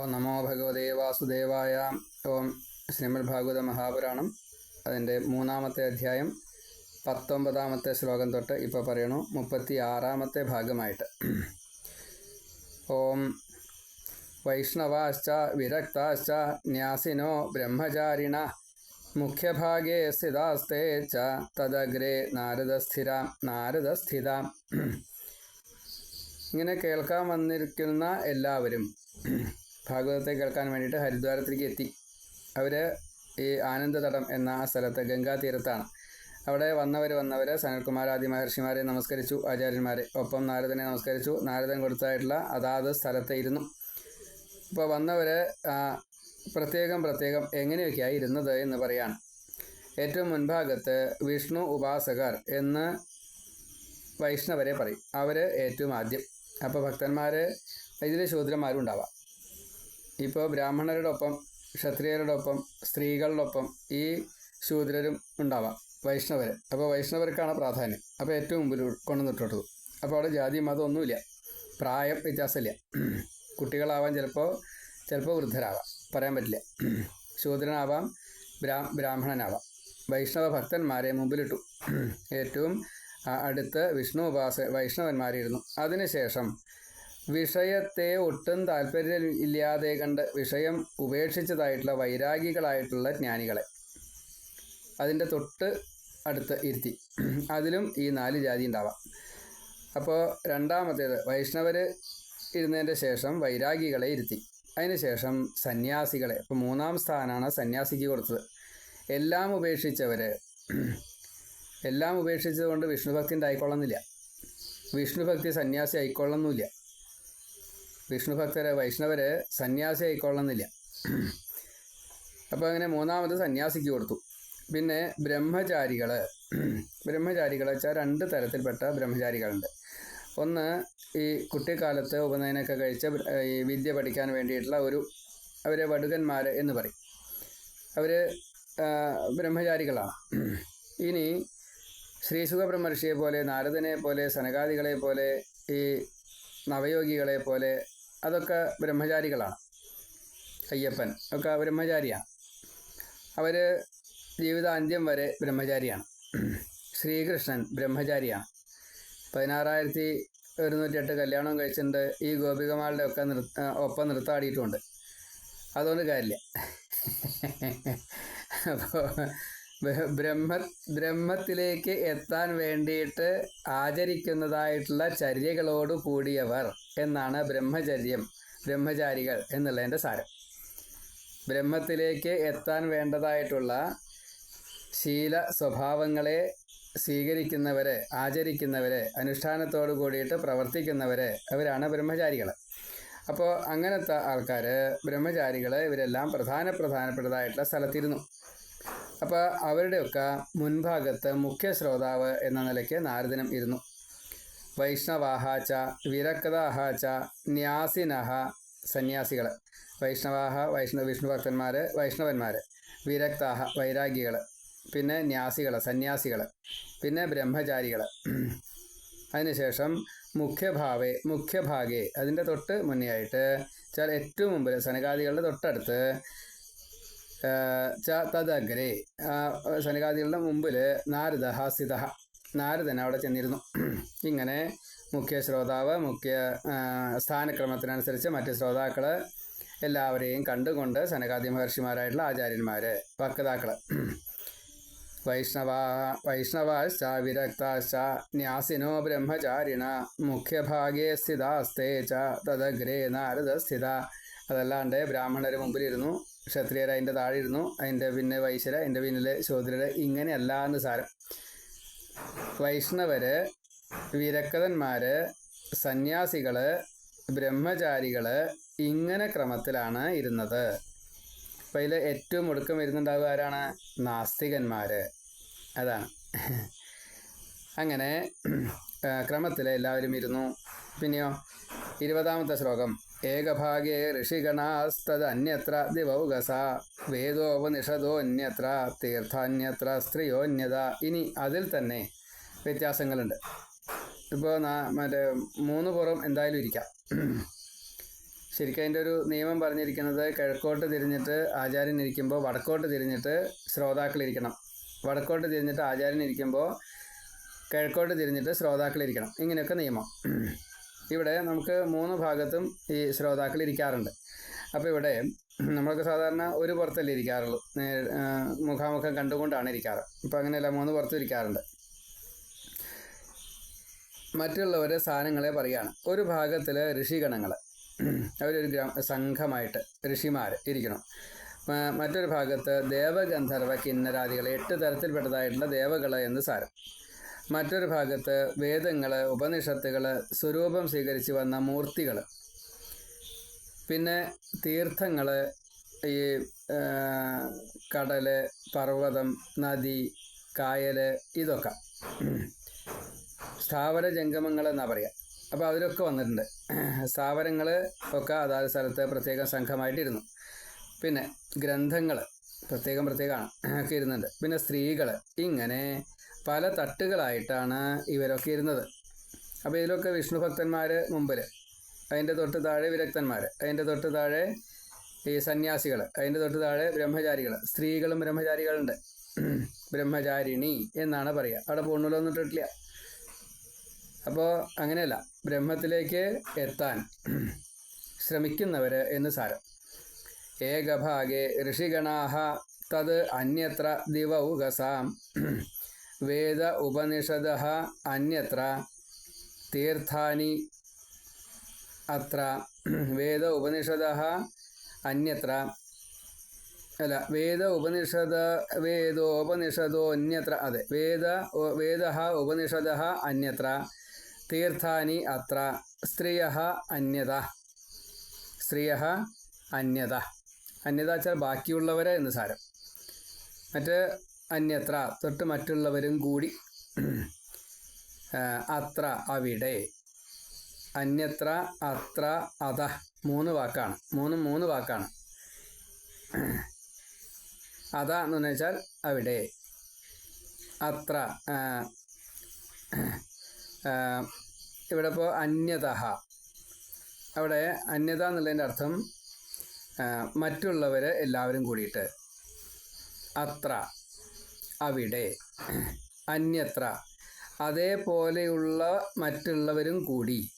നമോ ഭഗവതേ വാസുദേവായ ഓം ശ്രീമദ് ഭാഗവത മഹാപുരാണം അതിന്റെ മൂന്നാമത്തെ അധ്യായം പത്തൊമ്പതാമത്തെ ശ്ലോകം തൊട്ട് ഇപ്പോൾ പറയണു മുപ്പത്തി ആറാമത്തെ ഭാഗമായിട്ട്. ഓം വൈഷ്ണവാശ്ച വിരക്താശ്ച ന്യാസിനോ ബ്രഹ്മചാരിണ മുഖ്യഭാഗേ സ്ഥിതാസ്തേ ച തദഗ്രേ നാരദസ്ഥിര നാരദസ്ഥിത. ഇങ്ങനെ കേൾക്കാൻ വന്നിരിക്കുന്ന എല്ലാവരും ഭാഗവതത്തെ കേൾക്കാൻ വേണ്ടിയിട്ട് ഹരിദ്വാരത്തിലേക്ക് എത്തി. അവർ ഈ ആനന്ദതടം എന്ന ആ സ്ഥലത്ത് ഗംഗാ തീരത്താണ്. അവിടെ വന്നവർ വന്നവർ സനൽകുമാരാദി മഹർഷിമാരെ നമസ്കരിച്ചു ആചാര്യന്മാരെ. ഒപ്പം നാരദനെ നമസ്കരിച്ചു. നാരദൻ കൊടുത്തായിട്ടുള്ള അതാത് സ്ഥലത്ത് ഇരുന്നു ഇപ്പോൾ വന്നവർ പ്രത്യേകം പ്രത്യേകം എങ്ങനെയൊക്കെയായി ഇരുന്നത് എന്ന് പറയാണ്. ഏറ്റവും മുൻഭാഗത്ത് വിഷ്ണു ഉപാസകർ എന്ന് വൈഷ്ണവരെ പറയും. അവർ ഏറ്റവും ആദ്യം. അപ്പോൾ ഭക്തന്മാർ ഇതിൽ ശൂദ്രന്മാരും ഉണ്ടാവാം ഇപ്പോൾ ബ്രാഹ്മണരുടെ ഒപ്പം ക്ഷത്രിയരുടെ ഒപ്പം സ്ത്രീകളുടെ ഒപ്പം ഈ ശൂദ്രരും ഉണ്ടാവാം വൈഷ്ണവർ അപ്പോൾ വൈഷ്ണവർക്കാണ് പ്രാധാന്യം. അപ്പോൾ ഏറ്റവും മുമ്പിൽ കൊണ്ടുവന്നിട്ടുള്ളത് അപ്പോൾ അവിടെ ജാതി മതം ഒന്നുമില്ല. പ്രായം വ്യത്യാസമില്ല. കുട്ടികളാവാം ചിലപ്പോൾ ചിലപ്പോൾ വൃദ്ധരാവാം. പറയാൻ പറ്റില്ല. ശൂദ്രനാവാം ബ്രാ ബ്രാഹ്മണനാവാം. വൈഷ്ണവ ഭക്തന്മാരെ മുമ്പിലിട്ടു. ഏറ്റവും അടുത്ത് വിഷ്ണു ഉപാസ വൈഷ്ണവന്മാരിയിരുന്നു അതിനുശേഷം വിഷയത്തെ ഒട്ടും താല്പര്യം ഇല്ലാതെ കണ്ട് വിഷയം ഉപേക്ഷിച്ചതായിട്ടുള്ള വൈരാഗികളായിട്ടുള്ള ജ്ഞാനികളെ അതിന്റെ തൊട്ട് അടുത്ത് ഇരുത്തി. അതിലും ഈ നാല് ജാതി ഉണ്ടാവാം. അപ്പോൾ രണ്ടാമത്തേത് വൈഷ്ണവർ ഇരുന്നതിന്റെ ശേഷം വൈരാഗികളെ ഇരുത്തി. അതിനുശേഷം സന്യാസികളെ. ഇപ്പോൾ മൂന്നാം സ്ഥാനമാണ് സന്യാസിക്ക് കൊടുത്തത്. എല്ലാം ഉപേക്ഷിച്ചവർ എല്ലാം ഉപേക്ഷിച്ചതുകൊണ്ട് വിഷ്ണുഭക്തി ഉണ്ടായിക്കൊള്ളുന്നില്ല. വിഷ്ണുഭക്തി സന്യാസി ആയിക്കൊള്ളുന്നില്ല വിഷ്ണുഭക്തര് വൈഷ്ണവര് സന്യാസി ആയിക്കൊള്ളുന്നില്ല അപ്പോൾ അങ്ങനെ മൂന്നാമത് സന്യാസിക്ക് കൊടുത്തു. പിന്നെ ബ്രഹ്മചാരികൾ ബ്രഹ്മചാരികൾ വെച്ചാൽ രണ്ട് തരത്തിൽപ്പെട്ട ബ്രഹ്മചാരികളുണ്ട്. ഒന്ന് ഈ കുട്ടിക്കാലത്ത് ഉപനയനമൊക്കെ കഴിച്ച ഈ വിദ്യ പഠിക്കാൻ വേണ്ടിയിട്ടുള്ള ഒരു അവരെ വടുകന്മാർ എന്ന് പറയും. അവർ ബ്രഹ്മചാരികളാണ്. ഇനി ശ്രീസുഖ ബ്രഹ്മർഷിയെ പോലെ നാരദനെ പോലെ സനകാദികളെ പോലെ ഈ നവയോഗികളെ പോലെ അതൊക്കെ ബ്രഹ്മചാരികളാണ്. അയ്യപ്പൻ ഒക്കെ ബ്രഹ്മചാരിയാണ്. അവർ ജീവിതാന്ത്യം വരെ ബ്രഹ്മചാരിയാണ്. ശ്രീകൃഷ്ണൻ ബ്രഹ്മചാരിയാണ്. പതിനാറായിരത്തി ഒരുന്നൂറ്റിയെട്ട് കല്യാണം കഴിച്ചിട്ടുണ്ട്. ഈ ഗോപികമാരുടെ ഒക്കെ നൃ ആ, ഒപ്പം നൃത്താടിയിട്ടുമുണ്ട് അതുകൊണ്ട് കാര്യമില്ല. അപ്പോൾ ബ്രഹ്മ ബ്രഹ്മത്തിലേക്ക് എത്താൻ വേണ്ടിയിട്ട് ആചരിക്കുന്നതായിട്ടുള്ള ചര്യകളോട് കൂടിയവർ എന്നാണ് ബ്രഹ്മചര്യം ബ്രഹ്മചാരികൾ എന്നുള്ളതിന്റെ സാരം. ബ്രഹ്മത്തിലേക്ക് എത്താൻ വേണ്ടതായിട്ടുള്ള ശീല സ്വഭാവങ്ങളെ സ്വീകരിക്കുന്നവരെ ആചരിക്കുന്നവരെ അനുഷ്ഠാനത്തോട് കൂടിയിട്ട് പ്രവർത്തിക്കുന്നവരെ അവരാണ് ബ്രഹ്മചാരികൾ അപ്പോൾ അങ്ങനത്തെ ആൾക്കാർ ബ്രഹ്മചാരികൾ ഇവരെല്ലാം പ്രധാന പ്രധാനപ്പെട്ടതായിട്ടുള്ള സ്ഥലത്തിരുന്നു. അപ്പോൾ അവരുടെയൊക്കെ മുൻഭാഗത്ത് മുഖ്യ ശ്രോതാവ് എന്ന നിലയ്ക്ക് നാരദിനം ഇരുന്നു. വൈഷ്ണവാഹാച്ച വിരക്താഹാച്ച ന്യാസിനഹ സന്യാസികൾ വൈഷ്ണവാഹ വൈഷ്ണവ വിഷ്ണു ഭക്തന്മാർ വൈഷ്ണവന്മാർ വിരക്താഹ വൈരാഗികൾ പിന്നെ ന്യാസികൾ സന്യാസികൾ പിന്നെ ബ്രഹ്മചാരികൾ അതിനുശേഷം മുഖ്യഭാവേ മുഖ്യഭാഗേ അതിന്റെ തൊട്ട് മുന്നേ ആയിട്ട് ഏറ്റവും മുമ്പിൽ സനകാദികളുടെ തൊട്ടടുത്ത് തദഗ്രേ സനകാദികളുടെ മുമ്പിൽ നാരദ ഹാസിത നാരദൻ അവിടെ ചെന്നിരുന്നു. ഇങ്ങനെ മുഖ്യ ശ്രോതാവ് മുഖ്യ സ്ഥാനക്രമത്തിനനുസരിച്ച് മറ്റ് ശ്രോതാക്കൾ എല്ലാവരെയും കണ്ടുകൊണ്ട് സനകാദി മഹർഷിമാരായിട്ടുള്ള ആചാര്യന്മാർ വക്താക്കൾ വൈഷ്ണവ വൈഷ്ണവാശ്ച വിരക്താശ്ച ന്യാസിനോ ബ്രഹ്മചാരിണ മുഖ്യഭാഗേ സ്ഥിതാസ്തേ ച തദഗ്രേ നാരദ സ്ഥിത. അതല്ലാണ്ട് ബ്രാഹ്മണർ മുമ്പിലിരുന്നു. ക്ഷത്രിയർ അതിന്റെ താഴെ ഇരുന്നു അതിന്റെ പിന്നെ വൈശ്യര അതിന്റെ പിന്നിൽ ശൂദ്രർ ഇങ്ങനെയല്ല എന്ന് സാരം. വൈഷ്ണവര് വിരക്തന്മാര് സന്യാസികൾ ബ്രഹ്മചാരികൾ ഇങ്ങനെ ക്രമത്തിലാണ് ഇരുന്നത്. അപ്പം അതിൽ ഏറ്റവും ഒടുക്കം വരുന്നുണ്ടാവുക ആരാണ്? നാസ്തികന്മാര്. അതാണ്. അങ്ങനെ ക്രമത്തിൽ എല്ലാവരും ഇരുന്നു. പിന്നെയോ ഇരുപതാമത്തെ ശ്ലോകം. ഏകഭാഗേ ഋഷിഗണാസ്തത് അന്യത്ര ദിവൗകസ വേദോപനിഷദോന്യത്ര തീർത്ഥാന്യത്ര സ്ത്രീയോന്യത. ഇനി അതിൽ തന്നെ വ്യത്യാസങ്ങളുണ്ട്. ഇപ്പോൾ മറ്റേ മൂന്ന് പുറം എന്തായാലും ഇരിക്കാം. ശരിക്കും അതിന്റെ ഒരു നിയമം പറഞ്ഞിരിക്കുന്നത് കിഴക്കോട്ട് തിരിഞ്ഞിട്ട് ആചാര്യൻ ഇരിക്കുമ്പോൾ വടക്കോട്ട് തിരിഞ്ഞിട്ട് ശ്രോതാക്കൾ ഇരിക്കണം. വടക്കോട്ട് തിരിഞ്ഞിട്ട് ആചാര്യൻ ഇരിക്കുമ്പോൾ കിഴക്കോട്ട് തിരിഞ്ഞിട്ട് ശ്രോതാക്കൾ ഇരിക്കണം. ഇങ്ങനെയൊക്കെ നിയമം. ഇവിടെ നമുക്ക് മൂന്ന് ഭാഗത്തും ഈ ശ്രോതാക്കൾ ഇരിക്കാറുണ്ട്. അപ്പോൾ ഇവിടെ നമ്മളൊക്കെ സാധാരണ ഒരു പുറത്തല്ലേ ഇരിക്കാറുള്ളൂ. മുഖാമുഖം കണ്ടുകൊണ്ടാണ് ഇരിക്കാറ്. ഇപ്പോൾ അങ്ങനെയല്ല മൂന്ന് പുറത്തും ഇരിക്കാറുണ്ട്. മറ്റുള്ളവരെ സാധനങ്ങളെ പറയുകയാണ്. ഒരു ഭാഗത്തിൽ ഋഷിഗണങ്ങൾ അവരൊരു ഗ്രാമ സംഘമായിട്ട് ഋഷിമാർ ഇരിക്കണം. മറ്റൊരു ഭാഗത്ത് ദേവഗന്ധർവ കിന്നരാദികൾ എട്ട് തരത്തിൽപ്പെട്ടതായിട്ടുള്ള ദേവകള എന്ന് സാരം. മറ്റൊരു ഭാഗത്ത് വേദങ്ങൾ ഉപനിഷത്തുകൾ സ്വരൂപം സ്വീകരിച്ച് വന്ന മൂർത്തികൾ പിന്നെ തീർത്ഥങ്ങൾ ഈ കടൽ പർവതം നദി കായൽ ഇതൊക്കെ. സ്ഥാവര ജംഗമങ്ങൾ എന്നാ പറയുക അപ്പോൾ അവരൊക്കെ വന്നിട്ടുണ്ട്. സ്ഥാവരങ്ങൾ ഒക്കെ അതാത് സ്ഥലത്ത് പ്രത്യേകം സംഘമായിട്ടിരുന്നു. പിന്നെ ഗ്രന്ഥങ്ങൾ പ്രത്യേകം പ്രത്യേകമാണ് ഒക്കെ ഇരുന്നുണ്ട് പിന്നെ സ്ത്രീകൾ ഇങ്ങനെ പല തട്ടുകളായിട്ടാണ് ഇവരൊക്കെ ഇരുന്നത്. അപ്പോൾ ഇതിലൊക്കെ വിഷ്ണു ഭക്തന്മാർ മുമ്പിൽ അതിന്റെ തൊട്ട് താഴെ വിരക്തന്മാർ അതിന്റെ തൊട്ട് താഴെ ഈ സന്യാസികൾ അതിന്റെ തൊട്ട് താഴെ ബ്രഹ്മചാരികൾ സ്ത്രീകളും ബ്രഹ്മചാരികളുണ്ട്. ബ്രഹ്മചാരിണി എന്നാണ് പറയുക അവിടെ പൂർണലൊന്നും ഇട്ടിട്ടില്ല അപ്പോൾ അങ്ങനെയല്ല. ബ്രഹ്മത്തിലേക്ക് എത്താൻ ശ്രമിക്കുന്നവർ എന്ന് സാരം. ഏകഭാഗേ ഋഷിഗണാഹ തത് അന്യത്ര ദിവൗകസാം വേദ ഉപനിഷദ അന്യത്ര തീർത്ഥാനി അത്ര വേദ ഉപനിഷദ അന്യത്ര അല്ല വേദ ഉപനിഷദ വേദോപനിഷദോ അന്യത്ര അതെ വേദ വേദ ഉപനിഷദ അന്യത്ര തീർത്ഥാനി അത്ര സ്ത്രീയ അന്യത സ്ത്രീയ അന്യത. അന്യത വെച്ചാൽ ബാക്കിയുള്ളവരെ എന്ന് സാരം. മറ്റ് അന്യത്ര തൊട്ട് മറ്റുള്ളവരും കൂടി അത്ര അവിടെ. അന്യത്ര അത്ര അത. മൂന്ന് വാക്കാണ്. മൂന്ന് മൂന്ന് വാക്കാണ്. അത എന്ന് വെച്ചാൽ അവിടെ. അത്ര ഇവിടെ ഇപ്പോൾ അന്യത. അവിടെ അന്യത എന്നുള്ളതിന്റെ അർത്ഥം മറ്റുള്ളവർ എല്ലാവരും കൂടിയിട്ട് അത്ര. അവിടെ. അന്യത്ര. അതേപോലെയുള്ള മറ്റുള്ളവരും കൂടി.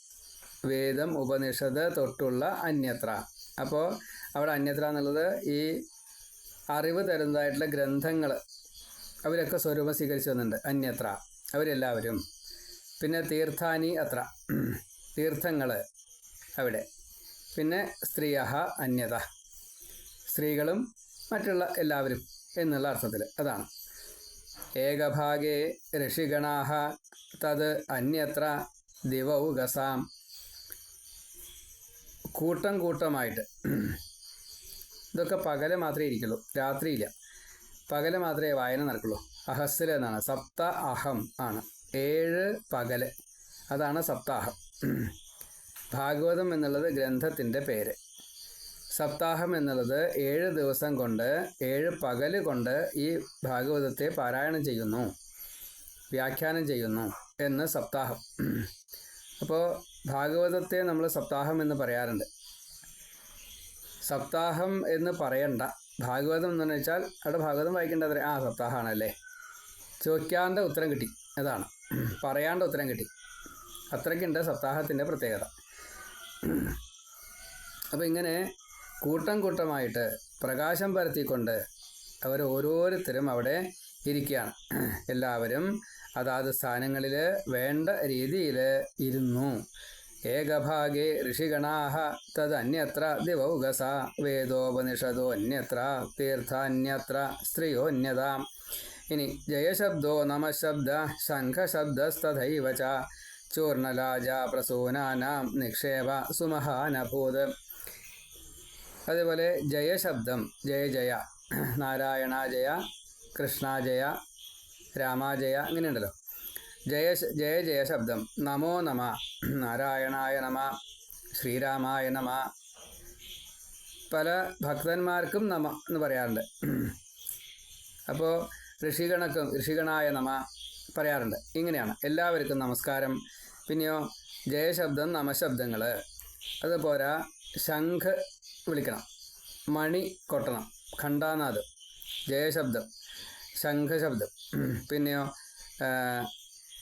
വേദം ഉപനിഷത് തൊട്ടുള്ള അന്യത്ര. അപ്പോൾ അവിടെ അന്യത്ര എന്നുള്ളത് ഈ അറിവ് തരുന്നതായിട്ടുള്ള ഗ്രന്ഥങ്ങൾ അവരൊക്കെ സ്വരൂപം സ്വീകരിച്ചു വന്നിട്ടുണ്ട്. അന്യത്ര. അവരെല്ലാവരും. പിന്നെ തീർത്ഥാനി അത്ര. തീർത്ഥങ്ങൾ അവിടെ. പിന്നെ സ്ത്രീയ അന്യത. സ്ത്രീകളും മറ്റുള്ള എല്ലാവരും എന്നുള്ള അർത്ഥത്തിൽ അതാണ്. ഏകഭാഗേ ഋഷിഗണാഹ തത് അന്യത്ര ദിവൗകസാം കൂട്ടം കൂട്ടമായിട്ട്. ഇതൊക്കെ പകലെ മാത്രമേ ഇരിക്കുള്ളൂ രാത്രിയില്ല. പകൽ മാത്രമേ വായന നടക്കുള്ളൂ. അഹസ്സിൽ എന്നാണ്. സപ്ത അഹം ആണ്. ഏഴ് പകൽ. അതാണ് സപ്താഹം. ഭാഗവതം എന്നുള്ളത് ഗ്രന്ഥത്തിന്റെ പേര്. സപ്താഹം എന്നുള്ളത് ഏഴ് ദിവസം കൊണ്ട് ഏഴ് പകൽ കൊണ്ട് ഈ ഭാഗവതത്തെ പാരായണം ചെയ്യുന്നു വ്യാഖ്യാനം ചെയ്യുന്നു എന്ന് സപ്താഹം. അപ്പോൾ ഭാഗവതത്തെ നമ്മൾ സപ്താഹം എന്ന് പറയാറുണ്ട്. സപ്താഹം എന്ന് പറയണ്ട. ഭാഗവതം എന്ന് വെച്ചാൽ അവിടെ ഭാഗവതം വായിക്കേണ്ടത് ആ സപ്താഹമാണല്ലേ ചോദിക്കാണ്ട ഉത്തരം കിട്ടി. അതാണ്. പറയാണ്ട ഉത്തരം കിട്ടി. അത്രയ്ക്കുണ്ട് സപ്താഹത്തിന്റെ പ്രത്യേകത. അപ്പോൾ ഇങ്ങനെ കൂട്ടം കൂട്ടമായിട്ട് പ്രകാശം പരത്തിക്കൊണ്ട് അവർ ഓരോരുത്തരും അവിടെ ഇരിക്കുകയാണ്. എല്ലാവരും അതാത് സ്ഥാനങ്ങളിൽ വേണ്ട രീതിയിൽ ഇരുന്നു. ഏകഭാഗേ ഋഷിഗണാഹ തദന്യത്ര ദിവസ വേദോപനിഷദോ അന്യത്ര തീർത്ഥാന്യത്ര സ്ത്രീയോന്യതാം. ഇനി ജയശബ്ദോ നമശബ്ദ ശംഖശബ്ദസ്തഥൈവ ചൂർണലാജ പ്രസൂനാനാം നിക്ഷേപ സുമഹാനഭൂത്. അതേപോലെ ജയശബ്ദം ജയ ജയ നാരായണ ജയ കൃഷ്ണ ജയ രാമാജയ അങ്ങനെയുണ്ടല്ലോ ജയ ജയ ജയ ശബ്ദം നമോ നമ നാരായണായ നമ ശ്രീരാമായ നമ പല ഭക്തന്മാർക്കും നമ എന്ന് പറയാറുണ്ട്. അപ്പോൾ ഋഷിഗണക്കും ഋഷിഗണായ നമ പറയാറുണ്ട്. ഇങ്ങനെയാണ്. എല്ലാവർക്കും നമസ്കാരം. പിന്നെയോ ജയശബ്ദം നമശബ്ദങ്ങൾ അതുപോലെ ശംഖ് വിളിക്കണം. മണി കൊട്ടണം. ഖണ്ഡാനാഥ് ജയശബ്ദം. ശംഖശബ്ദം. പിന്നെയോ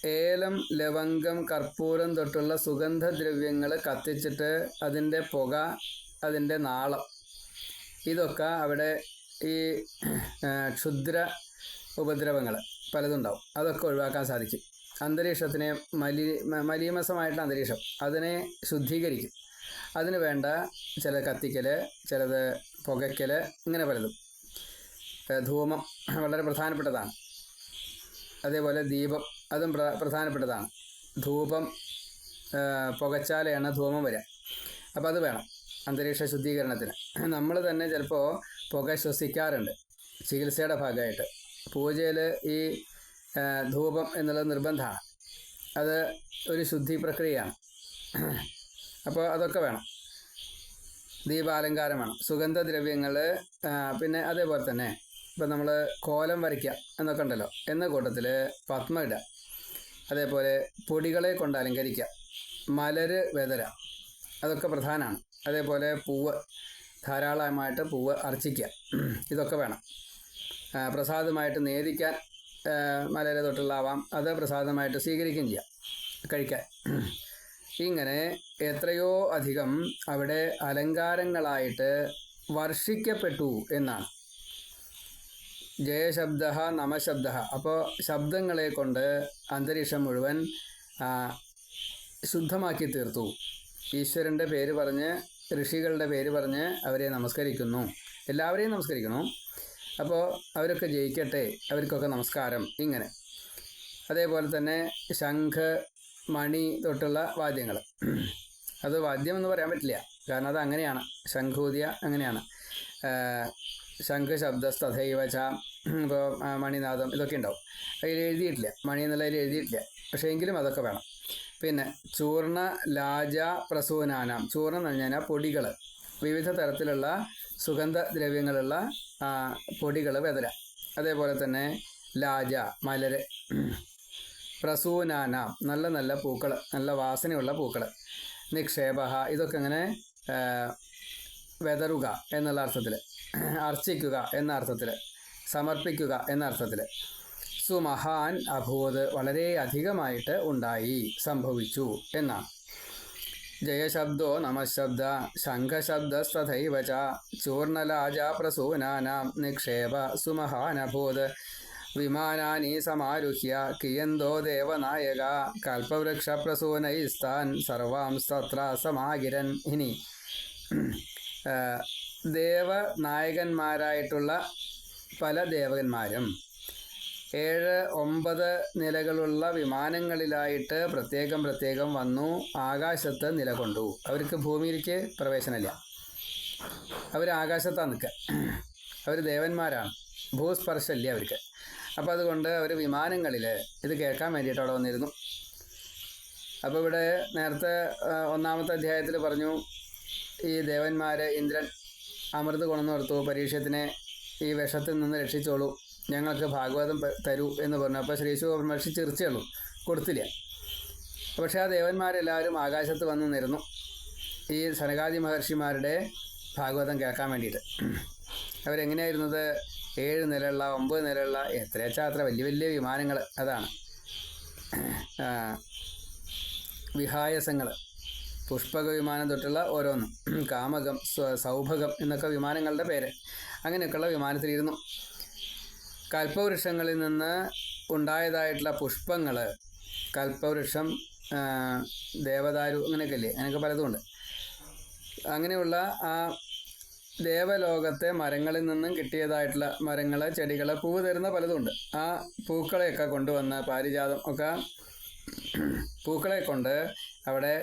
ഏലം ലവംഗം കർപ്പൂരം തൊട്ടുള്ള സുഗന്ധദ്രവ്യങ്ങൾ കത്തിച്ചിട്ട് അതിന്റെ പുക അതിന്റെ നാളം. ഇതൊക്കെ അവിടെ ഈ ക്ഷുദ്ര ഉപദ്രവങ്ങൾ പലതുണ്ടാവും. അതൊക്കെ ഒഴിവാക്കാൻ സാധിക്കും. അന്തരീക്ഷത്തിനെ മലി മലീമസമായിട്ടുള്ള അന്തരീക്ഷം അതിനെ ശുദ്ധീകരിക്കും. അതിന് വേണ്ട ചില കത്തിക്കൽ ചിലത് പുകയ്ക്കൽ ഇങ്ങനെ പലതും. ധൂമം വളരെ പ്രധാനപ്പെട്ടതാണ്. അതേപോലെ ദീപം അതും പ്ര പ്രധാനപ്പെട്ടതാണ്. ധൂപം പുകച്ചാലയാണ് ധൂമം വരിക അപ്പോൾ അത് വേണം അന്തരീക്ഷ ശുദ്ധീകരണത്തിന്. നമ്മൾ തന്നെ ചിലപ്പോൾ പുക ശ്വസിക്കാറുണ്ട് ചികിത്സയുടെ ഭാഗമായിട്ട് പൂജയിൽ ഈ ധൂപം എന്നുള്ളത് നിർബന്ധമാണ്. അത് ഒരു ശുദ്ധി പ്രക്രിയയാണ്. അപ്പോൾ അതൊക്കെ വേണം. ദീപാലങ്കാരം വേണം. സുഗന്ധദ്രവ്യങ്ങൾ പിന്നെ അതേപോലെ തന്നെ ഇപ്പം നമ്മൾ കോലം വരയ്ക്കുക എന്നൊക്കെ ഉണ്ടല്ലോ. എന്ന കൂട്ടത്തിൽ പത്മ ഇടുക. അതേപോലെ പൊടികളെ കൊണ്ട് അലങ്കരിക്കുക മലര് വെതര. അതൊക്കെ പ്രധാനമാണ് അതേപോലെ പൂവ്. ധാരാളമായിട്ട് പൂവ് അർച്ചിക്കുക ഇതൊക്കെ വേണം. പ്രസാദമായിട്ട് നേദിക്കാൻ മലര തൊട്ടുള്ളാവാം അത് പ്രസാദമായിട്ട് സ്വീകരിക്കുകയും ചെയ്യാം. കഴിക്കാൻ. ഇങ്ങനെ എത്രയോ അധികം അവിടെ അലങ്കാരങ്ങളായിട്ട് വർഷിക്കപ്പെട്ടു എന്നാണ്. ജയശബ്ദ നമശബ്ദ അപ്പോൾ ശബ്ദങ്ങളെ കൊണ്ട് അന്തരീക്ഷം മുഴുവൻ ശുദ്ധമാക്കി തീർത്തു. ഈശ്വരന്റെ പേര് പറഞ്ഞ് ഋഷികളുടെ പേര് പറഞ്ഞ് അവരെ നമസ്കരിക്കുന്നു. എല്ലാവരെയും നമസ്കരിക്കുന്നു. അപ്പോൾ അവരൊക്കെ ജയിക്കട്ടെ അവർക്കൊക്കെ നമസ്കാരം ഇങ്ങനെ. അതേപോലെ തന്നെ ശംഖ് മണി തൊട്ടുള്ള വാദ്യങ്ങൾ അത് വാദ്യം എന്ന് പറയാൻ പറ്റില്ല. കാരണം അത് അങ്ങനെയാണ്. ശംഖൂതിയ അങ്ങനെയാണ്. ശംഖ് ശബ്ദസ്തഥൈവ ച ഇപ്പോൾ മണിനാഥം ഇതൊക്കെ ഉണ്ടാവും. അതിൽ എഴുതിയിട്ടില്ല. മണി എന്നുള്ളതിൽ എഴുതിയിട്ടില്ല. പക്ഷേ എങ്കിലും അതൊക്കെ വേണം. പിന്നെ ചൂർണ ലാജ പ്രസൂനാനം. ചൂർണം എന്ന് പറഞ്ഞാൽ പൊടികൾ വിവിധ തരത്തിലുള്ള സുഗന്ധ ദ്രവ്യങ്ങളുള്ള പൊടികൾ വെതര. അതേപോലെ തന്നെ ലാജ മലര്. പ്രസൂനാന നല്ല നല്ല പൂക്കൾ നല്ല വാസനയുള്ള പൂക്കൾ നിക്ഷേപ ഇതൊക്കെ ഇങ്ങനെ വെതറുക എന്നുള്ള അർത്ഥത്തിൽ അർച്ചിക്കുക എന്ന അർത്ഥത്തിൽ സമർപ്പിക്കുക എന്ന അർത്ഥത്തിൽ സുമഹാൻ അഭൂത് വളരെ അധികമായിട്ട് ഉണ്ടായി സംഭവിച്ചു എന്നാണ്. ജയശബ്ദോ നമശബ്ദ ശംഖശബ്ദസ്തഥൈവ ച ചൂർണലാജ പ്രസൂനാനാം നിക്ഷേപ സുമഹാനഭൂത് വിമാനാനി സമാരുഹ്യ കിയന്തോ ദേവനായക കൽപ്പവൃക്ഷപ്രസൂനൈസ്താൻ സർവാംസ്തത്ര സമാകിരൻ ഇനി ദേവനായകന്മാരായിട്ടുള്ള പല ദേവന്മാരും ഏഴ് ഒമ്പത് നിലകളുള്ള വിമാനങ്ങളിലായിട്ട് പ്രത്യേകം പ്രത്യേകം വന്നു ആകാശത്ത് നിലകൊണ്ടു. അവർക്ക് ഭൂമിയിലേക്ക് പ്രവേശനമില്ല. അവർ ആകാശത്താണ് നിൽക്കുക അവർ ദേവന്മാരാണ്. ഭൂസ്പർശമില്ല അവർക്ക്. അപ്പോൾ അതുകൊണ്ട് അവർ വിമാനങ്ങളിൽ ഇത് കേൾക്കാൻ വേണ്ടിയിട്ട് അവിടെ വന്നിരുന്നു. അപ്പോൾ ഇവിടെ നേരത്തെ ഒന്നാമത്തെ അധ്യായത്തിൽ പറഞ്ഞു ഈ ദേവന്മാർ ഇന്ദ്രൻ അമൃത് കൊണ്ടു കൊടുത്തു പരീക്ഷത്തിനെ ഈ വിഷത്തിൽ നിന്ന് രക്ഷിച്ചോളൂ ഞങ്ങൾക്ക് ഭാഗവതം തരൂ എന്ന് പറഞ്ഞു. അപ്പോൾ ശ്രീശു മഹർഷി ചിർച്ചയുള്ളൂ കൊടുത്തില്ല. പക്ഷേ ആ ദേവന്മാരെല്ലാവരും ആകാശത്ത് വന്ന് നിന്നിരുന്നു ഈ സനകാദി മഹർഷിമാരുടെ ഭാഗവതം കേൾക്കാൻ വേണ്ടിയിട്ട്. അവരെങ്ങനെയായിരുന്നത്? ഏഴ് നിലയുള്ള ഒമ്പത് നിലയുള്ള എത്രയാച്ചാ അത്ര വലിയ വലിയ വിമാനങ്ങൾ അതാണ്. വിഹായസങ്ങൾ പുഷ്പക വിമാനം തൊട്ടുള്ള ഓരോന്നും. കാമകം സൗഭകം എന്നൊക്കെ വിമാനങ്ങളുടെ പേര്. അങ്ങനെയൊക്കെയുള്ള വിമാനത്തിലിരുന്നു. കൽപ്പവൃക്ഷങ്ങളിൽ നിന്ന് ഉണ്ടായതായിട്ടുള്ള പുഷ്പങ്ങൾ കൽപ്പവൃക്ഷം ദേവദാരു അങ്ങനെയൊക്കെ ഇല്ലേ? അങ്ങനെയൊക്കെ പലതുമുണ്ട് അങ്ങനെയുള്ള ആ ദേവലോകത്തെ മരങ്ങളിൽ നിന്നും കിട്ടിയതായിട്ടുള്ള മരങ്ങൾ ചെടികൾ പൂവ് തരുന്ന പലതുണ്ട്. ആ പൂക്കളെയൊക്കെ കൊണ്ടുവന്ന പാരിജാതം ഒക്കെ പൂക്കളെ കൊണ്ട് അവിടെ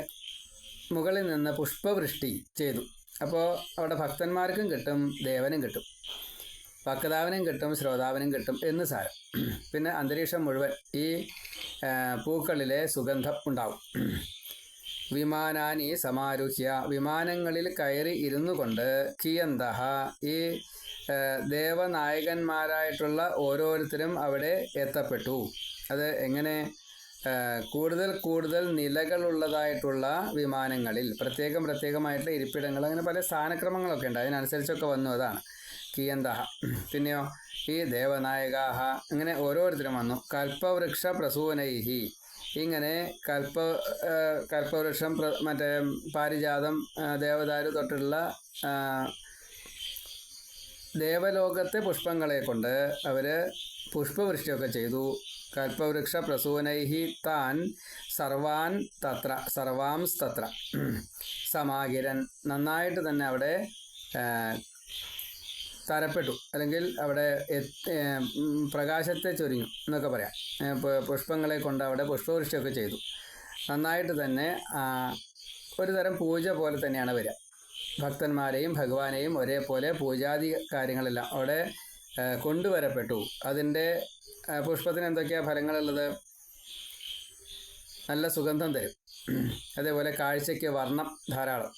മുകളിൽ നിന്ന് പുഷ്പവൃഷ്ടി ചെയ്തു. അപ്പോൾ അവിടെ ഭക്തന്മാർക്കും കിട്ടും ദേവനും കിട്ടും വക്താവിനും കിട്ടും ശ്രോതാവിനും കിട്ടും എന്ന് സാരം. പിന്നെ അന്തരീക്ഷം മുഴുവൻ ഈ പൂക്കളിലെ സുഗന്ധം ഉണ്ടാവും. വിമാനാനി സമാരുഹ്യ വിമാനങ്ങളിൽ കയറി ഇരുന്നു കൊണ്ട് കിയന്തഹ. ഈ ദേവനായകന്മാരായിട്ടുള്ള ഓരോരുത്തരും അവിടെ എത്തപ്പെട്ടു. അത് എങ്ങനെ? കൂടുതൽ കൂടുതൽ നിലകളുള്ളതായിട്ടുള്ള വിമാനങ്ങളിൽ പ്രത്യേകം പ്രത്യേകമായിട്ടുള്ള ഇരിപ്പിടങ്ങൾ അങ്ങനെ പല സ്ഥാനക്രമങ്ങളൊക്കെ ഉണ്ട്. അതിനനുസരിച്ചൊക്കെ വന്നു അതാണ് കിയന്തഹ. പിന്നെയോ ഈ ദേവനായകാഹ അങ്ങനെ ഓരോരുത്തരും വന്നു. കൽപ്പവൃക്ഷ പ്രസൂനൈഹി ഇങ്ങനെ കൽപ്പ കൽപ്പവൃക്ഷം മറ്റേ പാരിജാതം ദേവദാരു തൊട്ടുള്ള ദേവലോകത്തെ പുഷ്പങ്ങളെ കൊണ്ട് അവർ പുഷ്പവൃഷ്ടിയൊക്കെ ചെയ്തു. കൽപ്പവൃക്ഷ പ്രസൂനൈഹി താൻ സർവാൻ തത്ര സർവാംസ് തത്ര സമാകിരൻ നന്നായിട്ട് തന്നെ അവിടെ തരപ്പെട്ടു. അല്ലെങ്കിൽ അവിടെ പ്രകാശത്തെ ചൊരിഞ്ഞു എന്നൊക്കെ പറയാം. പുഷ്പങ്ങളെ കൊണ്ട് അവിടെ പുഷ്പവൃഷ്ടിയൊക്കെ ചെയ്തു. നന്നായിട്ട് തന്നെ ഒരു തരം പൂജ പോലെ തന്നെയാണ് വരിക. ഭക്തന്മാരെയും ഭഗവാനെയും ഒരേപോലെ പൂജാതി കാര്യങ്ങളെല്ലാം അവിടെ കൊണ്ടുവരപ്പെട്ടു. അതിന്റെ പുഷ്പത്തിന് എന്തൊക്കെയാണ് ഫലങ്ങളുള്ളത്? നല്ല സുഗന്ധം തരും. അതേപോലെ കാഴ്ചയ്ക്ക് വർണം ധാരാളം.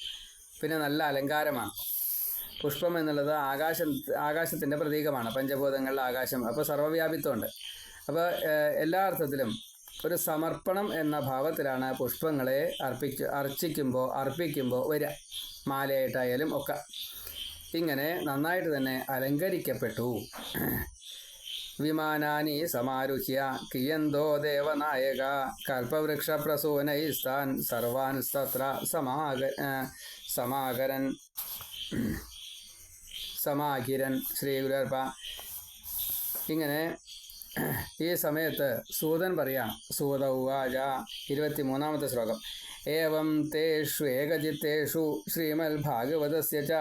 പിന്നെ നല്ല അലങ്കാരമാണ്. പുഷ്പം എന്നുള്ളത് ആകാശം ആകാശത്തിന്റെ പ്രതീകമാണ്. പഞ്ചഭൂതങ്ങളിലെ ആകാശം. അപ്പോൾ സർവവ്യാപിത്വമുണ്ട് അപ്പോൾ എല്ലാ അർത്ഥത്തിലും ഒരു സമർപ്പണം എന്ന ഭാവത്തിലാണ് പുഷ്പങ്ങളെ അർപ്പിച്ച് അർച്ചിക്കുമ്പോൾ അർപ്പിക്കുമ്പോൾ വരിക. മാലയായിട്ടായാലും ഒക്കെ. ഇങ്ങനെ നന്നായിട്ട് തന്നെ അലങ്കരിക്കപ്പെട്ടു. വിമാനാനി സമാരുഹ്യ കിയന്തോ ദേവനായക കൽപ്പവൃക്ഷ പ്രസൂനൈസ്താൻ സർവാൻ സത്ര സമാഗ സമാകരൻ സമാകിരൻ ശ്രീ ഗുരുവർപ്പ ഇങ്ങനെ ഈ സമയത്ത് സൂതൻ പറയാം സൂത ഉവാച ഇരുപത്തി മൂന്നാമത്തെ ശ്ലോകം. ഏവം തേഷു ഏകചിത്തേഷു ശ്രീമൽ ഭാഗവതസ്യ ച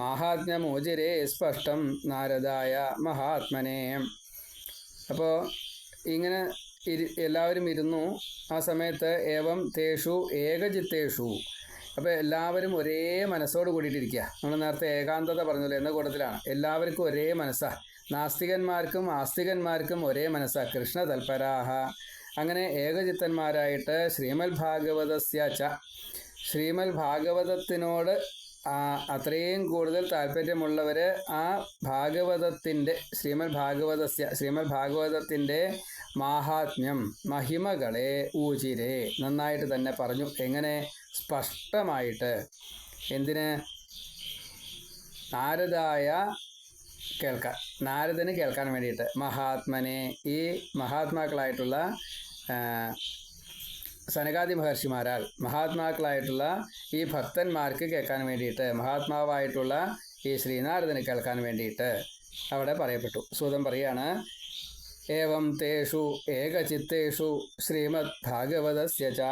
മാഹാത്മ്യമോചിരേ സ്പഷ്ടം നാരദായ മഹാത്മനെ. അപ്പോൾ ഇങ്ങനെ ഇരു എല്ലാവരും ഇരുന്നു. ആ സമയത്ത് ഏവം തേഷു ഏകചിത്തേഷു അപ്പോൾ എല്ലാവരും ഒരേ മനസ്സോട് കൂടിയിട്ടിരിക്കുക. നമ്മൾ നേരത്തെ ഏകാന്തത പറഞ്ഞല്ലോ എന്ന കൂട്ടത്തിലാണ്. എല്ലാവർക്കും ഒരേ മനസ്സാണ് നാസ്തികന്മാർക്കും ആസ്തികന്മാർക്കും ഒരേ മനസ്സാണ് കൃഷ്ണ തൽപരാഹ. അങ്ങനെ ഏകചിത്തന്മാരായിട്ട് ശ്രീമൽ ഭാഗവതസ്യ ച. ശ്രീമൽ ഭാഗവതത്തിനോട് അത്രയും കൂടുതൽ താല്പര്യമുള്ളവർ ആ ഭാഗവതത്തിന്റെ ശ്രീമൽ ഭാഗവതസ്യ ശ്രീമൽ ഭാഗവതത്തിന്റെ മാഹാത്മ്യം മഹിമകളെ ഊചിരെ നന്നായിട്ട് തന്നെ പറഞ്ഞു. എങ്ങനെ? സ്പഷ്ടമായിട്ട്. എന്തിന്? നാരദായ കേൾക്കാൻ നാരദന് കേൾക്കാൻ വേണ്ടിയിട്ട്. മഹാത്മനെ ഈ മഹാത്മാക്കളായിട്ടുള്ള സനകാദി മഹർഷിമാരാൽ മഹാത്മാക്കളായിട്ടുള്ള ഈ ഭക്തന്മാർക്ക് കേൾക്കാൻ വേണ്ടിയിട്ട് മഹാത്മാവായിട്ടുള്ള ഈ ശ്രീനാരദന് കേൾക്കാൻ വേണ്ടിയിട്ട് അവിടെ പറയപ്പെട്ടു. സൂതം പറയാണ് ഏവം തേഷു ഏകചിത്തേഷു ശ്രീമദ് ഭാഗവതസ്യ ച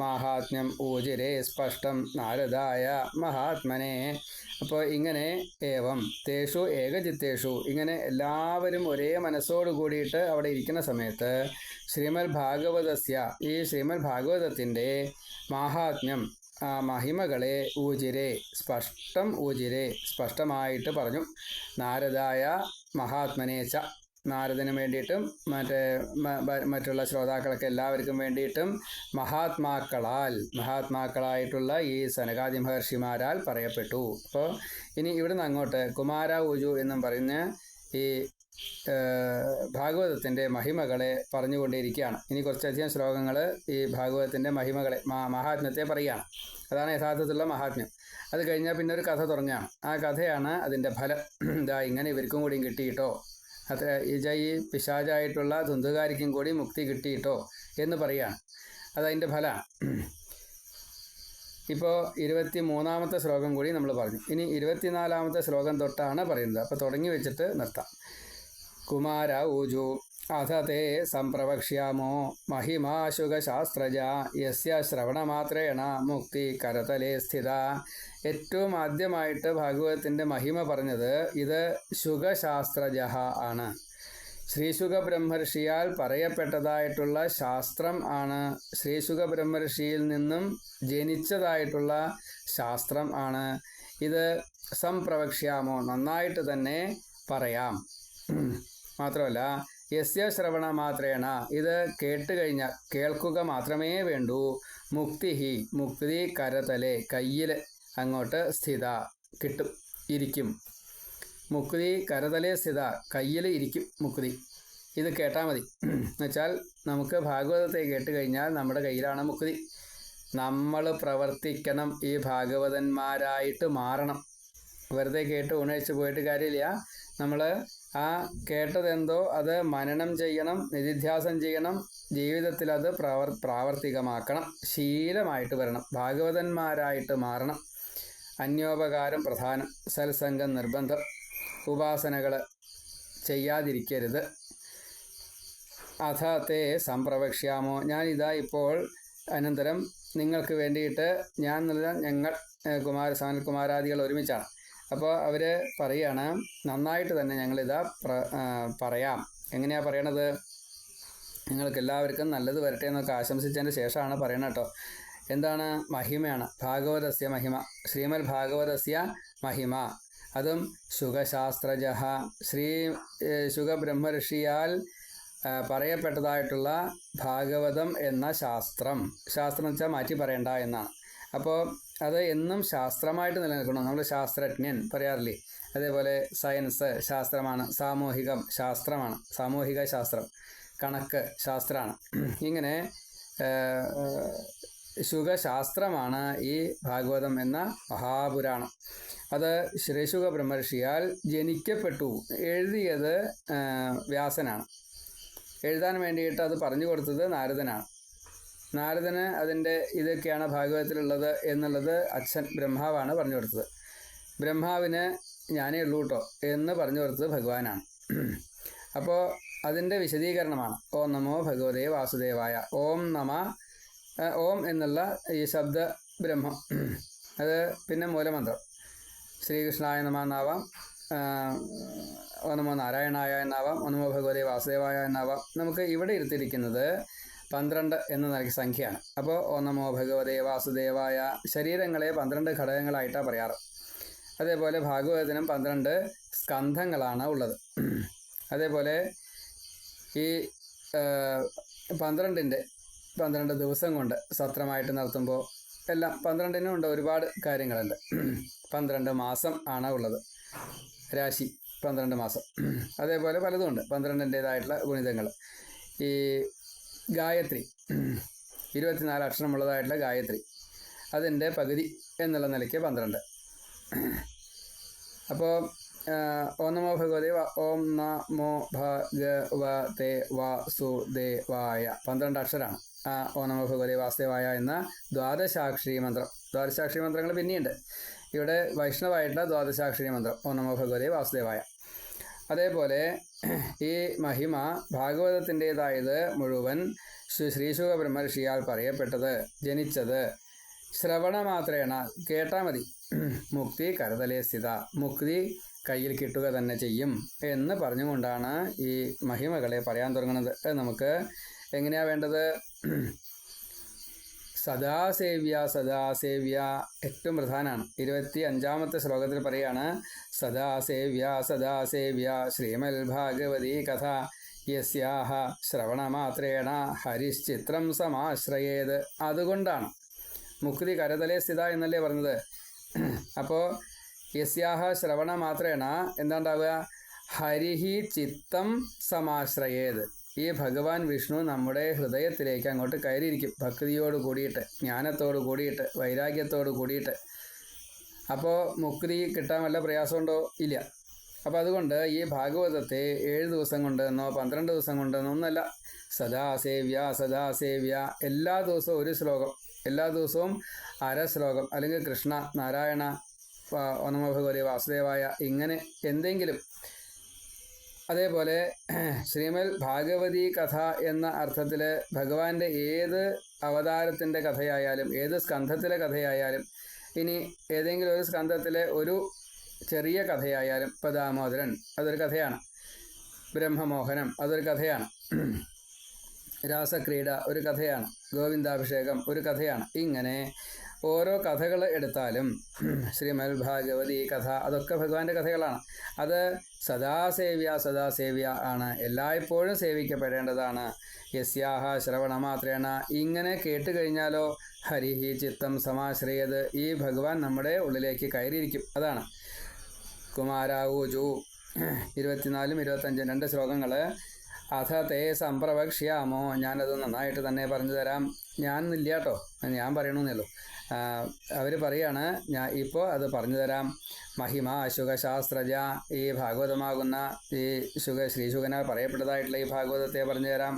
മാഹാത്മ്യം ഊജിരേ സ്പഷ്ടം നാരദായ മഹാത്മനെ അപ്പോൾ ഇങ്ങനെ ഏവം തേഷു ഏകചിത്തേഷു ഇങ്ങനെ എല്ലാവരും ഒരേ മനസ്സോട് കൂടിയിട്ട് അവിടെ ഇരിക്കുന്ന സമയത്ത് ശ്രീമദ് ഭാഗവതസ്യ ഈ ശ്രീമദ് ഭാഗവതത്തിന്റെ മാഹാത്മ്യം മഹിമകളെ ഊജിരെ സ്പഷ്ടം ഊജിരെ സ്പഷ്ടമായിട്ട് പറഞ്ഞു നാരദായ മഹാത്മനേച്ച നാരദന് വേണ്ടിയിട്ടും മറ്റേ മറ്റുള്ള ശ്രോതാക്കൾക്ക് എല്ലാവർക്കും വേണ്ടിയിട്ടും മഹാത്മാക്കളാൽ മഹാത്മാക്കളായിട്ടുള്ള ഈ സനകാദി മഹർഷിമാരാൽ പറയപ്പെട്ടു. അപ്പോൾ ഇനി ഇവിടുന്ന് അങ്ങോട്ട് കുമാര ഉജു എന്നും പറഞ്ഞ് ഈ ഭാഗവതത്തിന്റെ മഹിമകളെ പറഞ്ഞുകൊണ്ടിരിക്കുകയാണ്. ഇനി കുറച്ചധികം ശ്ലോകങ്ങൾ ഈ ഭാഗവതത്തിന്റെ മഹിമകളെ മഹാത്മ്യത്തെ പറയുകയാണ്. അതാണ് യഥാർത്ഥത്തിലുള്ള മഹാത്മ്യം. അത് കഴിഞ്ഞാൽ പിന്നെ ഒരു കഥ തുടങ്ങുകയാണ്. ആ കഥയാണ് അതിന്റെ ഫലം. ഇതാ ഇങ്ങനെ ഇവർക്കും കൂടിയും കിട്ടിയിട്ടോ. ഇജ ഈ പിശാചായിട്ടുള്ള ധുന്തുകാരിക്കും കൂടി മുക്തി കിട്ടിയിട്ടോ എന്ന് പറയുകയാണ് അതതിന്റെ ഫല. ഇപ്പോൾ ഇരുപത്തി മൂന്നാമത്തെ ശ്ലോകം കൂടി നമ്മൾ പറഞ്ഞു. ഇനി ഇരുപത്തിനാലാമത്തെ ശ്ലോകം തൊട്ടാണ് പറയുന്നത്. അപ്പോൾ തുടങ്ങി വെച്ചിട്ട് നിർത്താം. കുമാര ഊജു അഥ തേ സംപ്രവക്ഷ്യാമോ മഹിമാശുഖശാസ്ത്രജ യസ്യ ശ്രവണമാത്രേണ മുക്തി കരതലേ സ്ഥിത ഏറ്റവും ആദ്യമായിട്ട് ഭാഗവതത്തിന്റെ മഹിമ പറഞ്ഞത് ഇത് ശുഖശാസ്ത്രജ ആണ്. ശ്രീശുഖ ബ്രഹ്മർഷിയാൽ പറയപ്പെട്ടതായിട്ടുള്ള ശാസ്ത്രം ആണ്. ശ്രീശുഖ ബ്രഹ്മർഷിയിൽ നിന്നും ജനിച്ചതായിട്ടുള്ള ശാസ്ത്രം ആണ്. ഇത് സംപ്രവക്ഷ്യാമോ നന്നായിട്ട് തന്നെ പറയാം. മാത്രമല്ല യസ്യ ശ്രവണ മാത്രേണ. ഇത് കേട്ട് കഴിഞ്ഞാൽ കേൾക്കുക മാത്രമേ വേണ്ടൂ. മുക്തിഹി മുക്തി കരതലെ കയ്യിൽ അങ്ങോട്ട് സ്ഥിത കിട്ടും ഇരിക്കും. മുക്തി കരതലെ സ്ഥിത കയ്യിൽ ഇരിക്കും മുക്തി. ഇത് കേട്ടാൽ മതി. എന്നുവെച്ചാൽ നമുക്ക് ഭാഗവതത്തെ കേട്ട് കഴിഞ്ഞാൽ നമ്മുടെ കയ്യിലാണ് മുക്തി. നമ്മൾ പ്രവർത്തിക്കണം ഈ ഭാഗവതന്മാരായിട്ട് മാറണം. വെറുതെ കേട്ട് ഉണഴിച്ച് പോയിട്ട് കാര്യമില്ല. നമ്മൾ ആ കേട്ടതെന്തോ അത് മനനം ചെയ്യണം നിധിധ്യാസം ചെയ്യണം ജീവിതത്തിൽ അത് പ്രവർ പ്രാവർത്തികമാക്കണം ശീലമായിട്ട് വരണം ഭാഗവതന്മാരായിട്ട് മാറണം. അന്യോപകാരം പ്രധാനം സൽസംഗം നിർബന്ധം ഉപാസനകൾ ചെയ്യാതിരിക്കരുത്. അഥ തേ സംപ്രവക്ഷ്യാമോ. ഞാനിതാ ഇപ്പോൾ അനന്തരം നിങ്ങൾക്ക് വേണ്ടിയിട്ട് ഞാൻ നല്ല ഞങ്ങൾ കുമാര സനൽകുമാരാദികൾ ഒരുമിച്ചാണ്. അപ്പോൾ അവർ പറയാണ് നന്നായിട്ട് തന്നെ ഞങ്ങളിതാ പ്ര പറയാം. എങ്ങനെയാണ് പറയണത്? നിങ്ങൾക്ക് എല്ലാവർക്കും നല്ലത് വരട്ടെ എന്നൊക്കെ ആശംസിച്ചതിന് ശേഷമാണ് പറയണത് കേട്ടോ. എന്താണ് മഹിമയാണ്? ഭാഗവതസ്യ മഹിമ. ശ്രീമൽ ഭാഗവതസ്യ മഹിമ. അതും ശുഖശാസ്ത്രജ ശ്രീ സുഖബ്രഹ്മർഷിയാൽ പറയപ്പെട്ടതായിട്ടുള്ള ഭാഗവതം എന്ന ശാസ്ത്രം. ശാസ്ത്രം എന്ന് വെച്ചാൽ മാറ്റി പറയണ്ട എന്നാണ്. അപ്പോൾ അത് എന്നും ശാസ്ത്രമായിട്ട് നിലനിൽക്കണം. നമ്മൾ ശാസ്ത്രജ്ഞൻ പറയാറില്ലേ? അതേപോലെ സയൻസ് ശാസ്ത്രമാണ് സാമൂഹികം ശാസ്ത്രമാണ് സാമൂഹിക ശാസ്ത്രം കണക്ക് ശാസ്ത്രമാണ്. ഇങ്ങനെ ശുഖശാസ്ത്രമാണ് ഈ ഭാഗവതം എന്ന മഹാപുരാണം. അത് ശ്രീശുഖ ബ്രഹ്മർഷിയാൽ ജനിക്കപ്പെട്ടു. എഴുതിയത് വ്യാസനാണ്. എഴുതാൻ വേണ്ടിയിട്ട് അത് പറഞ്ഞു കൊടുത്തത് നാരദനാണ്. നാരദന് അതിന്റെ ഇതൊക്കെയാണ് ഭാഗവതത്തിലുള്ളത് എന്നുള്ളത് അച്ഛൻ ബ്രഹ്മാവാണ് പറഞ്ഞു കൊടുത്തത്. ബ്രഹ്മാവിന് ഞാനേ ഉള്ളൂ കേട്ടോ എന്ന് പറഞ്ഞു കൊടുത്തത് ഭഗവാനാണ്. അപ്പോൾ അതിന്റെ വിശദീകരണമാണ്. ഓം നമോ ഭഗവതേ വാസുദേവായ. ഓം നമ ഓം എന്നുള്ള ഈ ശബ്ദ ബ്രഹ്മം. അത് പിന്നെ മൂലമന്ത്രം. ശ്രീകൃഷ്ണായ നമ എന്നാവാം. ഓ നമോ നാരായണായ എന്നാവാം. ഓ നമോ ഭഗവതേ വാസുദേവായ എന്നാവാം. നമുക്ക് ഇവിടെ ഇരുത്തിയിരിക്കുന്നത് പന്ത്രണ്ട് എന്ന് നൽകിയ സംഖ്യയാണ്. അപ്പോൾ ഓ നമോ ഭഗവതേ വാസുദേവായ ശരീരങ്ങളെ പന്ത്രണ്ട് ഘടകങ്ങളായിട്ടാണ് പറയാറ്. അതേപോലെ ഭാഗവതത്തിനും പന്ത്രണ്ട് സ്കന്ധങ്ങളാണ് ഉള്ളത്. അതേപോലെ ഈ പന്ത്രണ്ടിന്റെ പന്ത്രണ്ട് ദിവസം കൊണ്ട് സത്രമായിട്ട് നടത്തുമ്പോൾ എല്ലാം പന്ത്രണ്ടിനും ഉണ്ട് ഒരുപാട് കാര്യങ്ങളുണ്ട്. പന്ത്രണ്ട് മാസം ആണ് ഉള്ളത്. രാശി പന്ത്രണ്ട് മാസം. അതേപോലെ പലതുമുണ്ട് പന്ത്രണ്ടിന്റേതായിട്ടുള്ള ഗുണിതങ്ങൾ. ഈ ഗായത്രി. ഇരുപത്തിനാല് അക്ഷരമുള്ളതായിട്ടുള്ള ഗായത്രി. അതിന്റെ പകുതി എന്നുള്ള നിലയ്ക്ക് പന്ത്രണ്ട്. അപ്പോൾ ഓം നമോ ഭഗവതി ഓം നമോ ഭഗവതേ വാസുദേവായ പന്ത്രണ്ട് അക്ഷരമാണ് ആ ഓം നമോ ഭഗവതി വാസുദേവായ എന്ന ദ്വാദശാക്ഷരി മന്ത്രം. ദ്വാദശാക്ഷരി മന്ത്രങ്ങൾ പിന്നെയുണ്ട്. ഇവിടെ വൈഷ്ണവായിട്ടുള്ള ദ്വാദശാക്ഷരി മന്ത്രം ഓം നമോ ഭഗവതി വാസുദേവായ. അതേപോലെ ഈ മഹിമ ഭാഗവതത്തിന്റെതായത് മുഴുവൻ ശ്രീ ശ്രീശുഖ ബ്രഹ്മർഷിയാൽ പറയപ്പെട്ടത് ജനിച്ചത് ശ്രവണമാത്രേണ കേട്ടാൽ മതി. മുക്തി കരുതലേ സ്ഥിത. മുക്തി കയ്യിൽ കിട്ടുക തന്നെ ചെയ്യും എന്ന് പറഞ്ഞുകൊണ്ടാണ് ഈ മഹിമകളെ പറയാൻ തുടങ്ങുന്നത്. നമുക്ക് എങ്ങനെയാ വേണ്ടത്? സദാസേവ്യ സദാസേവ്യ ഏറ്റവും പ്രധാനമാണ് ഇരുപത്തി അഞ്ചാമത്തെ ശ്ലോകത്തിൽ പറയാണ് സദാസേവ്യ സദാസേവ്യ ശ്രീമൽ ഭാഗവതി കഥ യസ്യാഹ ശ്രവണമാത്രേണ ഹരിശ്ചിത്രം സമാശ്രയേത്. അതുകൊണ്ടാണ്. മുക്തി കരതലേ സ്ഥിത എന്നല്ലേ പറഞ്ഞത്. അപ്പോൾ യസ്യാഹ ശ്രവണമാത്രേണ എന്താണ്ടാവുക? ഹരിഹി ചിത്തം സമാശ്രയേത്. ഈ ഭഗവാൻ വിഷ്ണു നമ്മുടെ ഹൃദയത്തിലേക്ക് അങ്ങോട്ട് കയറിയിരിക്കും. ഭക്തിയോട് കൂടിയിട്ട് ജ്ഞാനത്തോട് കൂടിയിട്ട് വൈരാഗ്യത്തോട് കൂടിയിട്ട്. അപ്പോൾ മുക്തി കിട്ടാൻ വല്ല പ്രയാസമുണ്ടോ? ഇല്ല. അപ്പോൾ അതുകൊണ്ട് ഈ ഭാഗവതത്തെ ഏഴ് ദിവസം കൊണ്ടെന്നോ പന്ത്രണ്ട് ദിവസം കൊണ്ടെന്നോ ഒന്നല്ല. സദാ സേവ്യ സദാ സേവ്യ എല്ലാ ദിവസവും ഒരു ശ്ലോകം. എല്ലാ ദിവസവും അര ശ്ലോകം. അല്ലെങ്കിൽ കൃഷ്ണ നാരായണ നമ ഭഗവതി വാസുദേവായ ഇങ്ങനെ എന്തെങ്കിലും അതേപോലെ ശ്രീമൽ ഭാഗവതി കഥ എന്ന അർത്ഥത്തിൽ ഭഗവാന്റെ ഏത് അവതാരത്തിന്റെ കഥയായാലും ഏത് സ്കന്ധത്തിലെ കഥയായാലും ഇനി ഏതെങ്കിലും ഒരു സ്കന്ധത്തിലെ ഒരു ചെറിയ കഥയായാലും ഇപ്പം ദാമോദരൻ അതൊരു കഥയാണ്. ബ്രഹ്മമോഹനം അതൊരു കഥയാണ്. രാസക്രീഡ ഒരു കഥയാണ്. ഗോവിന്ദാഭിഷേകം ഒരു കഥയാണ്. ഇങ്ങനെ ഓരോ കഥകൾ എടുത്താലും ശ്രീമൽ ഭാഗവതി കഥ അതൊക്കെ ഭഗവാന്റെ കഥകളാണ്. അത് സദാസേവ്യ സദാസേവ്യ ആണ്. എല്ലായ്പ്പോഴും സേവിക്കപ്പെടേണ്ടതാണ്. യസ്യാഹ ശ്രവണ മാത്രേണ. ഇങ്ങനെ കേട്ട് കഴിഞ്ഞാലോ ഹരിഹി ചിത്തം സമാശ്രയത്. ഈ ഭഗവാൻ നമ്മുടെ ഉള്ളിലേക്ക് കയറിയിരിക്കും. അതാണ്. കുമാരാവൂജു ഇരുപത്തിനാലും ഇരുപത്തഞ്ചും രണ്ട് ശ്ലോകങ്ങൾ അഥ തേ സംപ്രവക്ഷ്യാമോ ഞാനത് നന്നായിട്ട് തന്നെ പറഞ്ഞു തരാം. ഞാൻ ഇല്ല കേട്ടോ ഞാൻ പറയണമെന്നേ ഉള്ളൂ. അവർ പറയാണ് ഞാൻ ഇപ്പോൾ അത് പറഞ്ഞു തരാം. മഹിമ ശുഖശാസ്ത്രജ ഈ ഭാഗവതമാകുന്ന ഈ ശുഖ ശ്രീശുഖനാൽ പറയപ്പെട്ടതായിട്ടുള്ള ഈ ഭാഗവതത്തെ പറഞ്ഞു തരാം.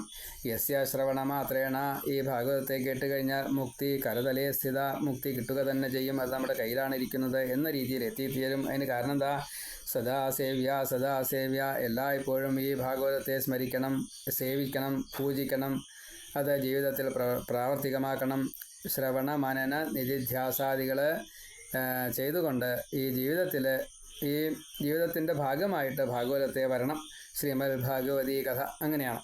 യസ്യ ശ്രവണ മാത്രേണ ഈ ഭാഗവതത്തെ കേട്ട് കഴിഞ്ഞാൽ മുക്തി കരതലേ സ്ഥിത മുക്തി കിട്ടുക തന്നെ ചെയ്യും. അത് നമ്മുടെ കയ്യിലാണ് ഇരിക്കുന്നത് എന്ന രീതിയിൽ എത്തിത്തീരും. അതിന് കാരണം എന്താ? സദാ സേവ്യ സദാ സേവ്യ എല്ലായ്പ്പോഴും ഈ ഭാഗവതത്തെ സ്മരിക്കണം സേവിക്കണം പൂജിക്കണം അത് ജീവിതത്തിൽ പ്ര പ്രാവർത്തികമാക്കണം. ശ്രവണ മനന നിധിധ്യാസാദികൾ ചെയ്തുകൊണ്ട് ഈ ജീവിതത്തിൽ ഈ ജീവിതത്തിന്റെ ഭാഗമായിട്ട് ഭാഗവതത്തെ വരണം. ശ്രീമദ് ഭാഗവതി കഥ അങ്ങനെയാണ്.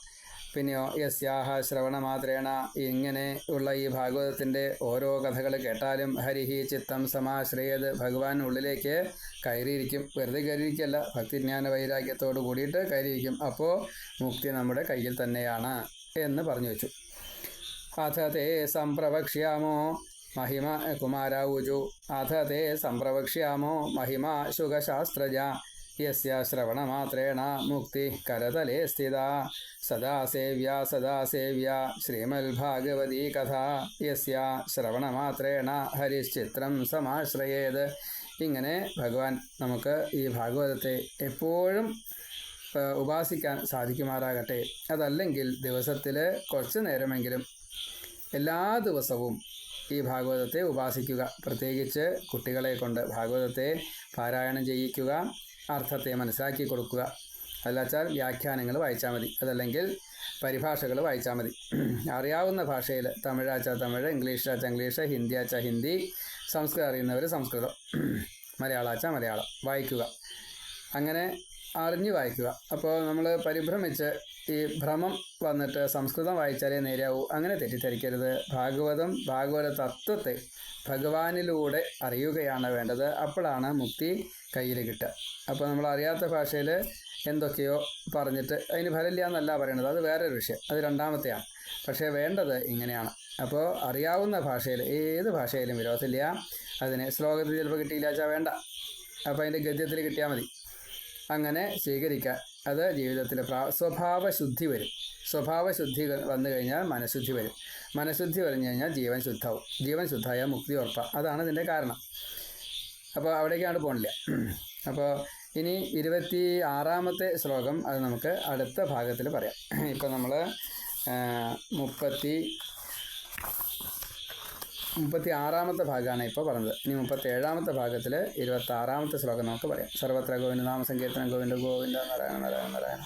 പിന്നെയോ യസ്യാഹ ശ്രവണ മാത്രേണ ഇങ്ങനെ ഉള്ള ഈ ഭാഗവതത്തിന്റെ ഓരോ കഥകൾ കേട്ടാലും ഹരിഹി ചിത്തം സമാശ്രയത് ഭഗവാൻ ഉള്ളിലേക്ക് കയറിയിരിക്കും. വെറുതെ കയറിയിരിക്കല്ല ഭക്തിജ്ഞാന വൈരാഗ്യത്തോട് കൂടിയിട്ട് കയറിയിരിക്കും. അപ്പോൾ മുക്തി നമ്മുടെ കയ്യിൽ തന്നെയാണ് എന്ന് പറഞ്ഞു വെച്ചു. അഥ തേ സംപ്രവക്ഷ്യാമോ മഹിമ കുമാരാവുജു അഥ തേ സംപ്രവക്ഷ്യാമോ മഹിമ ശുഗശാസ്ത്രജ യസ്യ മുക്തി കരതലേ സ്ഥിത. സദാ സേവ്യ സദാ സേവ്യ. ശ്രീമത്ഭാഗവതീ കഥ. യസ്യ ഹരിശ്ചിത്രം സമാശ്രയേത്. ഇങ്ങനെ ഭഗവാൻ നമുക്ക് ഈ ഭാഗവതത്തെ എപ്പോഴും ഉപാസിക്കാൻ സാധിക്കുമാറാകട്ടെ. അതല്ലെങ്കിൽ ദിവസത്തിൽ കുറച്ച് നേരമെങ്കിലും എല്ലാ ദിവസവും ഈ ഭാഗവതത്തെ ഉപാസിക്കുക. പ്രത്യേകിച്ച് കുട്ടികളെ കൊണ്ട് ഭാഗവതത്തെ പാരായണം ചെയ്യിക്കുക അർത്ഥത്തെ മനസ്സിലാക്കി കൊടുക്കുക. അല്ലാച്ചാൽ വ്യാഖ്യാനങ്ങൾ വായിച്ചാൽ മതി. അതല്ലെങ്കിൽ പരിഭാഷകൾ വായിച്ചാൽ മതി. അറിയാവുന്ന ഭാഷയിൽ തമിഴാച്ചാൽ തമിഴ് ഇംഗ്ലീഷാച്ച ഇംഗ്ലീഷ് ഹിന്ദിയാച്ച ഹിന്ദി സംസ്കൃതം അറിയുന്നവർ സംസ്കൃതം മലയാളാച്ചാൽ മലയാളം വായിക്കുക. അങ്ങനെ അറിഞ്ഞു വായിക്കുക. അപ്പോൾ നമ്മൾ പരിഭ്രമിച്ച് ഈ ഭ്രമം വന്നിട്ട് സംസ്കൃതം വായിച്ചാലേ നേരെയാവൂ. അങ്ങനെ തെറ്റിദ്ധരിക്കരുത്. ഭാഗവതം ഭാഗവത തത്വത്തെ ഭഗവാനിലൂടെ അറിയുകയാണ് വേണ്ടത്. അപ്പോഴാണ് മുക്തി കയ്യിൽ കിട്ടുക. അപ്പോൾ നമ്മൾ അറിയാത്ത ഭാഷയിൽ എന്തൊക്കെയോ പറഞ്ഞിട്ട് അതിന് ഫലമില്ല എന്നല്ല പറയണത്. അത് വേറൊരു വിഷയം. അത് രണ്ടാമത്തെയാണ്. പക്ഷേ വേണ്ടത് ഇങ്ങനെയാണ്. അപ്പോൾ അറിയാവുന്ന ഭാഷയിൽ ഏത് ഭാഷയിലും വിരോധമില്ല. അതിന് ശ്ലോകത്തിൽ ചിലപ്പോൾ കിട്ടിയില്ല വെച്ചാൽ വേണ്ട. അപ്പോൾ അതിന്റെ ഗദ്യത്തിൽ കിട്ടിയാൽ മതി. അങ്ങനെ സ്വീകരിക്കുക അത് ജീവിതത്തിലെ പ്രാ സ്വഭാവശുദ്ധി വരും. സ്വഭാവശുദ്ധി വന്നു കഴിഞ്ഞാൽ മനഃശുദ്ധി വരും. മനഃശുദ്ധി പറഞ്ഞു കഴിഞ്ഞാൽ ജീവൻ ശുദ്ധാവും. ജീവൻ ശുദ്ധമായ മുക്തി ഉറപ്പ. അതാണ് ഇതിന്റെ കാരണം. അപ്പോൾ അവിടേക്കാണ് പോകണില്ല അപ്പോൾ ഇനി ഇരുപത്തി ആറാമത്തെ ശ്ലോകം അത് നമുക്ക് അടുത്ത ഭാഗത്തിൽ പറയാം. ഇപ്പോൾ നമ്മൾ മുപ്പത്തി മുപ്പത്തി ആറാമത്തെ ഭാഗമാണ് ഇപ്പോൾ പറഞ്ഞത്. ഇനി മുപ്പത്തി ഏഴാമത്തെ ഭാഗത്തിൽ ഇരുപത്തി ആറാമത്തെ ശ്ലോകം നമുക്ക് പറയാം. സർവത്ര ഗോവിന്ദ നാമസങ്കീർത്തനം ഗോവിന്ദ ഗോവിന്ദ നാരായണ നാരായണ നാരായണ.